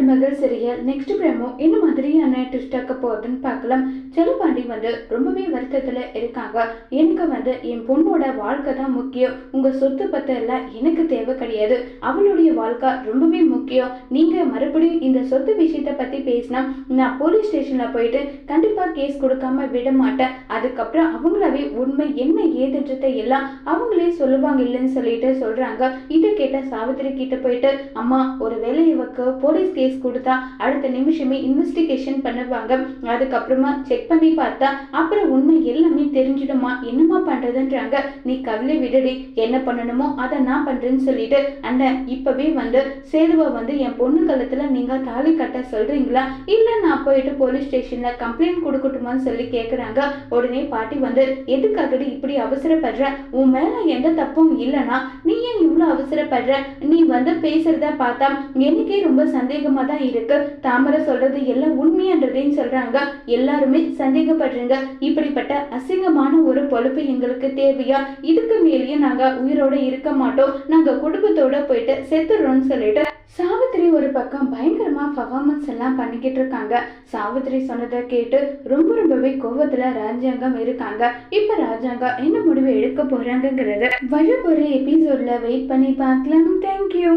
நண்பர்கள் சரியா நெக்ஸ்ட் பிரேமோ என்ன மாதிரியான ட்விஸ்ட் ஆக்க போகுதுன்னு பார்க்கலாம். செல்லப்பாண்டி வந்து ரொம்பவே வருத்தத்துல இருக்காங்க. எனக்கு வந்து என் பொண்ணோட வாழ்க்கை தான் முக்கியம். உங்க சொத்து பத்த எல்லாம் எனக்கு தேவை கிடையாது. அவளுடைய வாழ்க்கை ரொம்பவே முக்கியம். நீங்க மறுபடியும் இந்த சொத்து விஷயத்தை பத்தி பேசினா நான் போலீஸ் ஸ்டேஷன்ல போயிட்டு கண்டிப்பாக கேஸ் கொடுக்காம விட மாட்டேன். அதுக்கப்புறம் அவங்களாவே உண்மை என்ன ஏதுன்றதை எல்லாம் அவங்களே சொல்லுவாங்க இல்லைன்னு சொல்லிட்டு சொல்றாங்க. இதை கேட்ட சாவித்திரி கிட்ட போயிட்டு அம்மா ஒரு வேலை இவக்கு போலீஸ் கேஸ் கொடுத்தா அடுத்த நிமிஷமே இன்வெஸ்டிகேஷன் பண்ணுவாங்க. அதுக்கப்புறமா செக் பண்ணி பார்த்தா அப்புறம் உண்மை எல்லாமே தெரிஞ்சிடுமா? என்னமா பண்றதுன்றாங்க. நீ கவலை விடுடி என்ன பண்ணணுமோ அதை நான் பண்றேன்னு சொல்லிட்டு அண்ணன் இப்பவே வந்து சேதுவை வந்து என் பொண்ணு கழுத்துல நீங்க தாலி கட்ட சொல்றீங்களா? இல்ல நான் போயிட்டு போலீஸ் ஸ்டேஷன்ல கம்ப்ளைண்ட் கொடுக்கட்டுமான்னு சொல்லி கேக்குறாங்க. உடனே பாட்டி வந்து எதுக்காகடி இப்படி அவசரப்படுற? உன் மேல எந்த தப்பும் இல்லைனா நீ ஏன் இவ்வளவு அவசரப்படுற? நீ வந்து பேசுறத பார்த்தா எனக்கே ரொம்ப சந்தேகமா தான் இருக்கு. தாமரை சொல்றது எல்லாம் உண்மைன்றதையும் சொல்றாங்க. எல்லாருமே சந்தேகப்படுறீங்க. இப்படிப்பட்ட அசிங்கமான ஒரு பொழுப்பு எங்களுக்கு தேவையா? இதுக்கு மேலேயும் நாங்க உயிரோட இருக்க மாட்டோம். நாங்க குடும்பத்தோட போயிட்டு செத்துறோம்னு சொல்லிட்டு சாவித்திரி ஒரு பக்கம் பயங்கரமா பர்ஃபார்மன்ஸ் எல்லாம் பண்ணிக்கிட்டு இருக்காங்க. சாவித்திரி சொன்னதை கேட்டு ரொம்ப ரொம்பவே கோவத்துல ராஜாங்கம் இருக்காங்க. இப்ப ராஜாங்கம் என்ன முடிவு எடுக்க போறாங்கங்கிறத வரப்போற எபிசோட்ல வெயிட் பண்ணி பார்க்கலாம். தேங்க்யூ